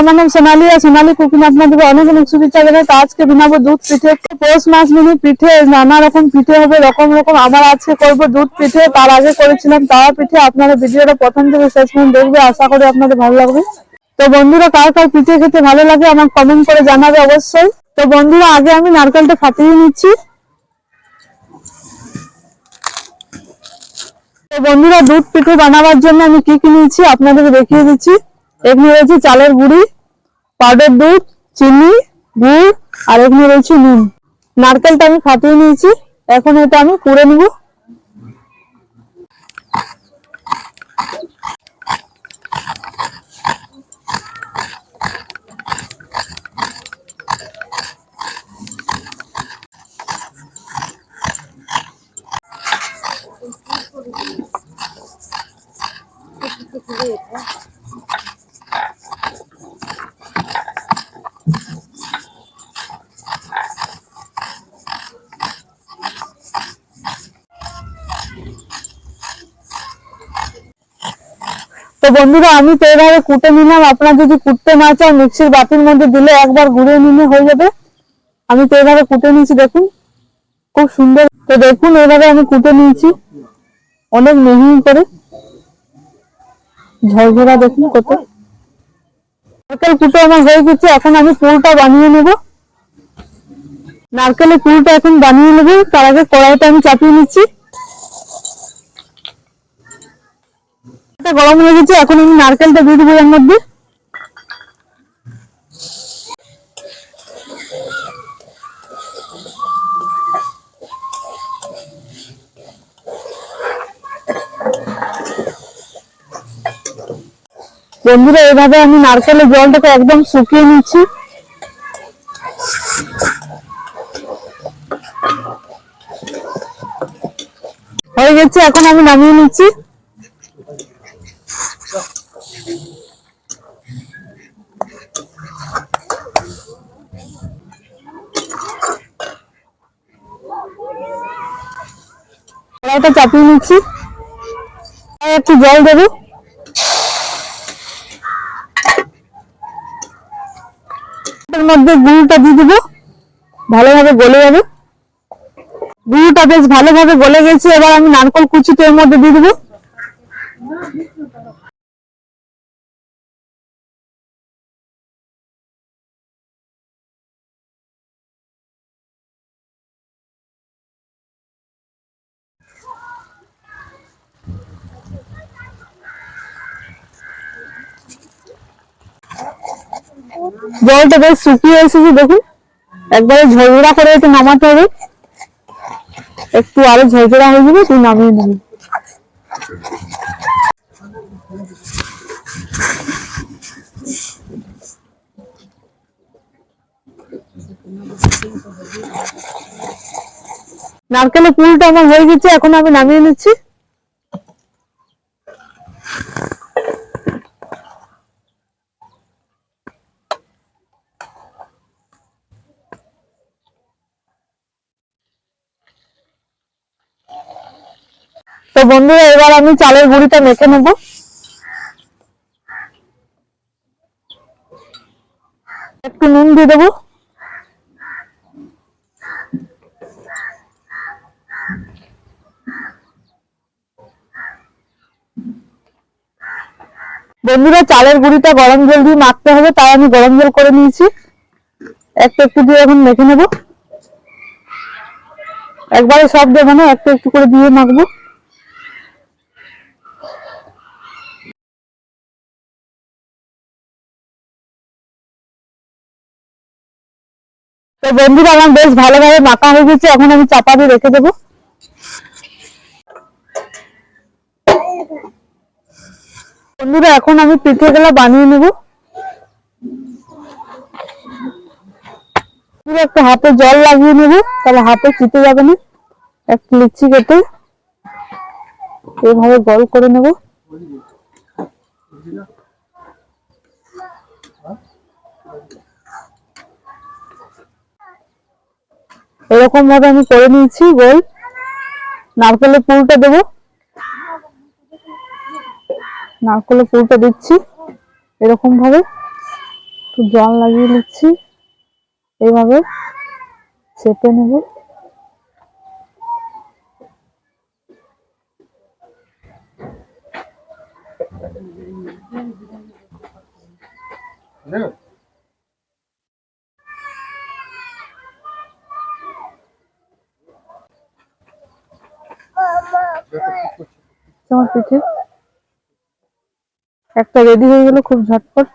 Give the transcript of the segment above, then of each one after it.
আমার নাম সোনালি। আর সোনালি কুকিং আপনাদের অনেক আজকে বানাবো দুধ পিঠে। পৌষ মাস মিনি পিঠে, নানা রকম পিঠে হবে, রকম দুধ পিঠে। তার আগে করেছিলাম তাওয়া পিঠে। আপনারা ভিডিওটা প্রথম থেকে আশা করি আপনাদের ভালো লাগবে। তো বন্ধুরা, কার কার পিঠে খেতে ভালো লাগে আমার কমেন্ট করে জানাবে অবশ্যই। তো বন্ধুরা, আগে আমি নারকেলটা ফাটিয়ে নিচ্ছি। তো বন্ধুরা, দুধ পিঠে বানাবার জন্য আমি কি কি নিয়েছি আপনাদেরকে দেখিয়ে দিচ্ছি। এখানে রয়েছে চালের গুঁড়ি পাউডার দুধ, চিনি, গুড়, আর এখানে রয়েছে নুন। নারকেলটা আমি ফাটিয়ে নিয়েছি, এখন এটা আমি কুড়ে নিব। তো বন্ধুরা, আমি তো এভাবে কুটে নিলাম। আপনারা যদি কুটতে না চান, মিক্সির বাটির মধ্যে দিলে একবার ঘুরে নিলে হয়ে যাবে। আমি তো এভাবে কুটে নিয়েছি, দেখুন। খুব সুন্দর। তো দেখুন এভাবে আমি কুটে নিয়েছি। অনেক মিহি করে। ঝরঝরা দেখুন কত। নারকেল কুটো আমার হয়ে গেছে, এখন আমি পুরটা বানিয়ে নেব। নারকেলের পুরটা এখন বানিয়ে নেব। তার আগে কড়াইটা আমি চাপিয়ে নিচ্ছি। এটা গরম হয়ে গেছে, এখন আমি নারকেলটা দিয়ে দেবো এর মধ্যে। বন্ধুরা, এভাবে আমি নারকেলের জলটাকে একদম শুকিয়ে নিচ্ছি। হয়ে গেছে, এখন আমি নামিয়ে নিচ্ছি। কড়াইটা চাপিয়ে নিচ্ছি। একটু জল দেবো। এর মধ্যে গুঁড়োটা দিয়ে দেবো। ভালোভাবে গলে যাবে। গুঁড়োটা বেশ ভালোভাবে গলে গেছে। এবার আমি নারকল কুচিটা এর মধ্যে দিয়ে দেবো। জলটা বেশ শুকিয়ে এসেছে, দেখুন। একবারে ঝরঝরা করে একটু নামাতে হবে। একটু আরও ঝরঝরা হয়ে যাবে তুই নামিয়ে নিবি। নারকেলের পুলটা আমার হয়ে গেছে, এখন আমি নামিয়ে নিচ্ছি। তো বন্ধুরা, এবার আমি চালের গুঁড়িটা মেখে নেব। একটু নুন দিয়ে দেবো। বন্ধুরা, চালের গুঁড়িটা গরম জল দিয়ে মাখতে হবে, তাই আমি গরম জল করে নিয়েছি। একটু একটু দিয়ে এখন মেখে নেব। একবারে সব দেবো না, একটু একটু করে দিয়ে মাখবো। তো বন্ধুরা আমার বেশ ভালোভাবে মাখা হয়ে গেছে। এখন আমি চাপা দিয়ে রেখে দেবো। বন্ধুরা, এখন আমি পিঠে গুলা বানিয়ে নেব। একটু হাতে জল লাগিয়ে নেব। তাহলে হাতে চিতে যাবে না। একটু লিচি কেটে এভাবে গল করে নেব। এরকম ভাবে আমি করে নিয়েছি, গোল। নারকেলের পুরটা দেবো। নারকেলের পুরটা দিচ্ছি এরকম ভাবে। একটু জল লাগিয়ে নিচ্ছি। এইভাবে চেপে নেব। আমার পিঠে একটা রেডি হয়ে গেল খুব ঝটপট।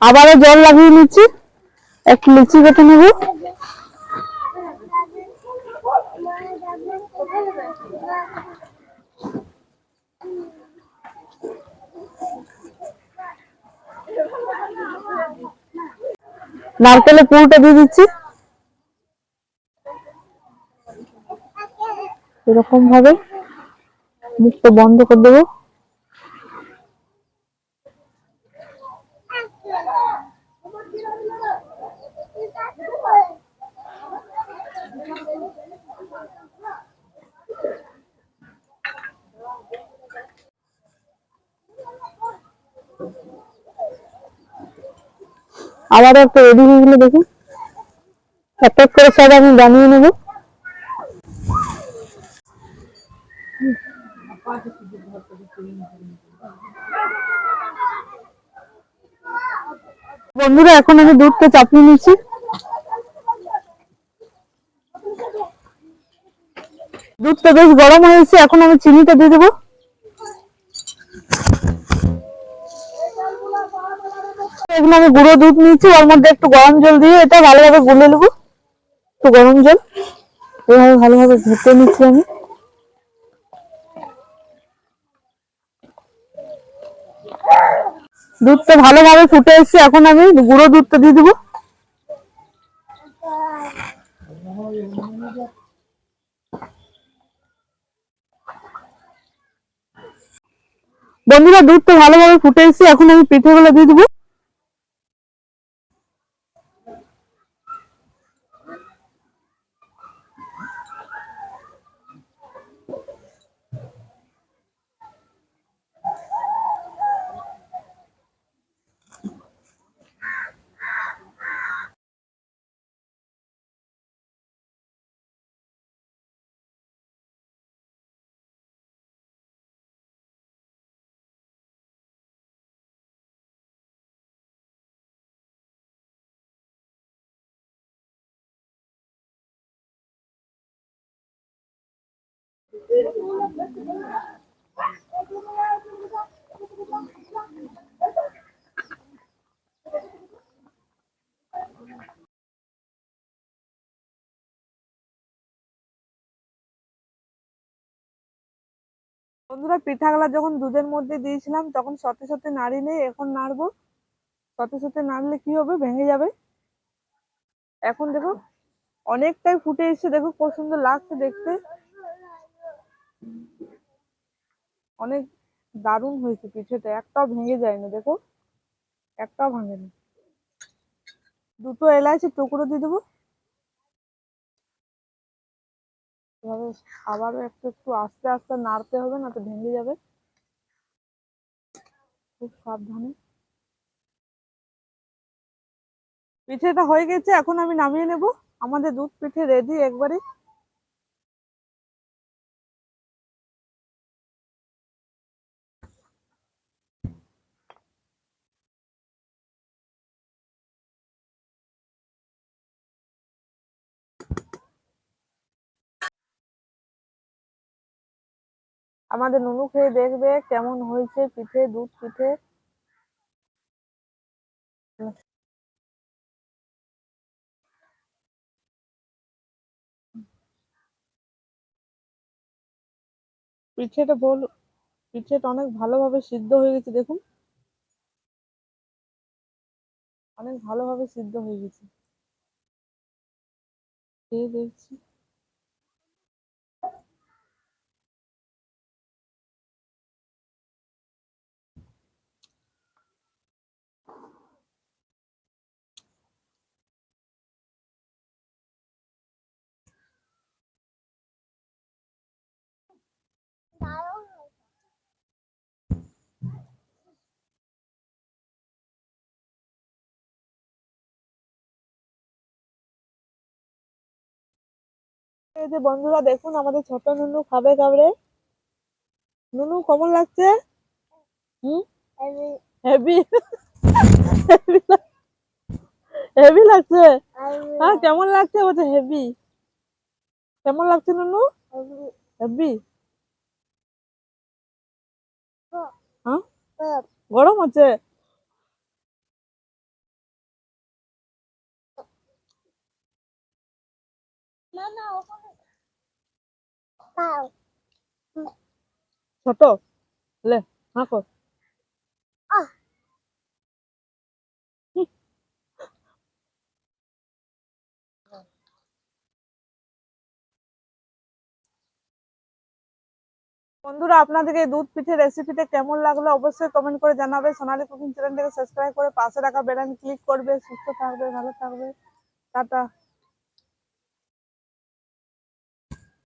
আবারও জল লাগিয়ে নিচ্ছি। একটু লিচি কেটে নেব। নারকেলের পুরোটা দিয়ে দিচ্ছি। এরকম ভাবে মুখটা বন্ধ করে দেবো। আবারও একটা রেডি হয়ে গেলে দেখুন। এক এক করে সব আমি বানিয়ে নেব। বন্ধুরা, এখন আমি দুধটা চাপিয়ে নিচ্ছি। দুধটা বেশ গরম হয়েছে, এখন আমি চিনিটা দিয়ে দেবো। এগুলো আমি গুঁড়ো দুধ নিয়েছি, ওর মধ্যে একটু গরম জল দিয়ে এটা ভালোভাবে গুলে নেব। একটু গরম জল। এভাবে ভালোভাবে ঘেটে নিচ্ছি আমি। দুধটা ভালোভাবে ফুটে এসছে, এখন আমি গুঁড়ো দুধটা দিয়ে দেবো। বন্ধুরা, দুধটা ভালোভাবে ফুটে এসছে, এখন আমি পিঠেগুলো দিয়ে দেবো। বন্ধুরা, পিঠাগুলা যখন দুধের মধ্যে দিয়েছিলাম, তখন সতে সতে নাড়ি নেই এখন নাড়বো। সতে সতে নাড়লে কি হবে? ভেঙে যাবে। এখন দেখো, অনেকটাই ফুটে এসেছে। দেখো কত সুন্দর লাগছে দেখতে। অনেক দারুণ হয়েছে পিঠেটা একটাও ভেঙে যায়নি, দেখো। একটাও ভাঙেনি। দুটো এলাচি টুকরো দিয়ে দেবো। এভাবে আবারও একটু একটু আস্তে আস্তে নাড়তে হবে না তো ভেঙে যাবে। খুব সাবধানে। পিঠেটা হয়ে গেছে, এখন আমি নামিয়ে নেব। আমাদের দুধ পিঠে রেডি একবারে। আমাদের নুনু খেয়ে দেখবে কেমন হয়েছে পিঠে, দুধ পিঠে। পিঠেটা বল, পিঠেটা অনেক ভালোভাবে সিদ্ধ হয়ে গেছে, দেখুন। অনেক ভালোভাবে সিদ্ধ হয়ে গেছে। খেয়ে দেখছি। এই যে বন্ধুরা দেখুন আমাদের ছোট নুনু খাবে কাবড়ে। নুনু কেমন লাগছে? হেভি লাগছে? হ্যাঁ কেমন লাগছে? বলছে হেভি কেমন লাগছে নুনু? হেভি গরম আছে। ছোট। লে হ্যাঁ কর বন্ধুরা, আপনাদেরকে এই দুধ পিঠে রেসিপিতে কেমন লাগল অবশ্যই কমেন্ট করে জানাবে। সোনালি কুকিং চ্যানেলটাকে সাবস্ক্রাইব করে পাশে রাখা বেল ক্লিক করবে। সুস্থ থাকবে, ভালো থাকবে। টাটা।